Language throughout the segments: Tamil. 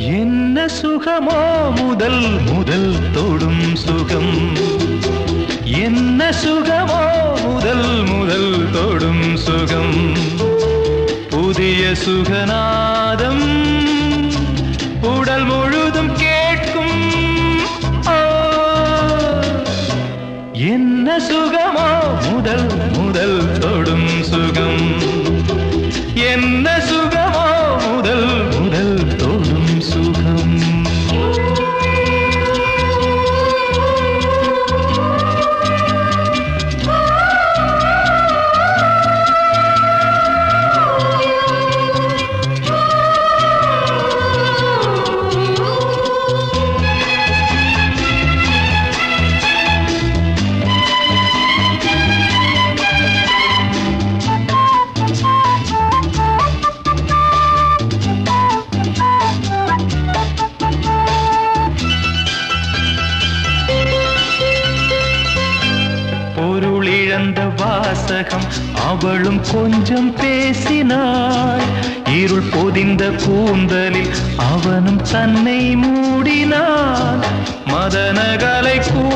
என்ன சுகமோ முதல் முதல் தொடும் சுகம்? என்ன சுகமோ முதல் முதல் தொடும் சுகம்? புதிய சுகநாதம் வாசகம் அவளும் கொஞ்சம் பேசினாள். இருள் பொதிந்த கூந்தலில் அவனும் தன்னை மூடினான் மதனகலை கூ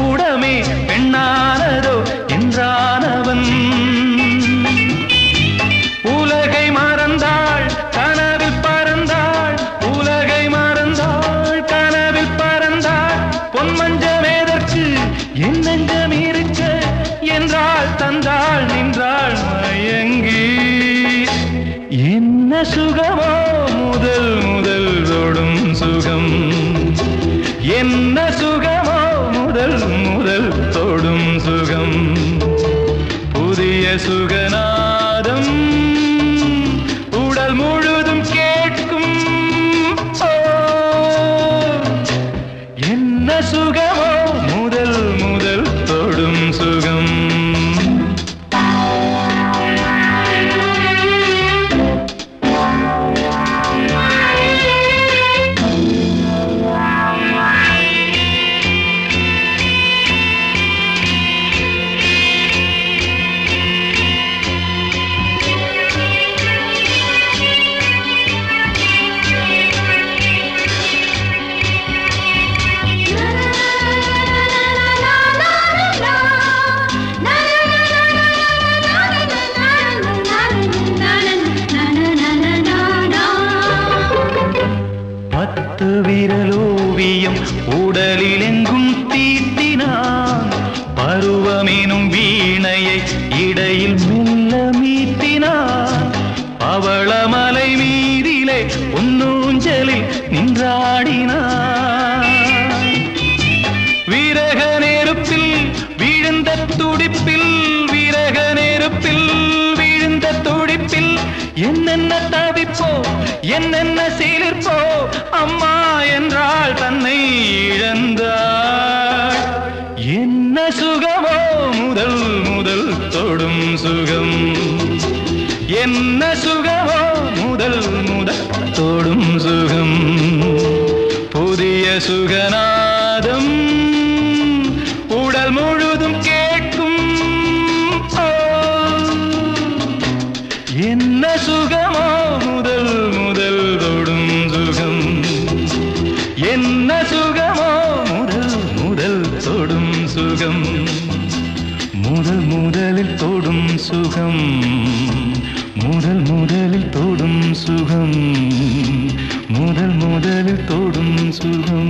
தந்தாள் தந்தாள் நின்றாள் மயங்கி. என்ன சுகமோ முதல் முதல் தொடும் சுகம். என்ன சுகமோ முதல் முதல் தொடும் சுகம். புதிய சுகனா நான் பருவமெனும் வீணையை இடையில் மெல்ல மீட்டினான். பவளமலை மீதிலே உன்னூஞ்சலில் நின்றாடினான். விரக நெருப்பில் விழுந்த துடிப்பில் விரக நெருப்பில் விழுந்த துடிப்பில் என்னென்ன தவிப்போ என்னென்ன சீலிர்ப்போ அம்மா என்றால் என்ன சுகமோ முதல் முதல் தொடும் சுகம். புதிய சுகநாதம் உடல் முழுதும் கேட்கும். என்ன சுகமோ முதல் முதல் தொடும் சுகம். என்ன சுகமோ முதல் முதல் தொடும் சுகம். முதல் முதலில் தொடும் சுகம். முதல் முதலில் தொடும் சுகம் முதல் முதலில் தொடும் சுகம்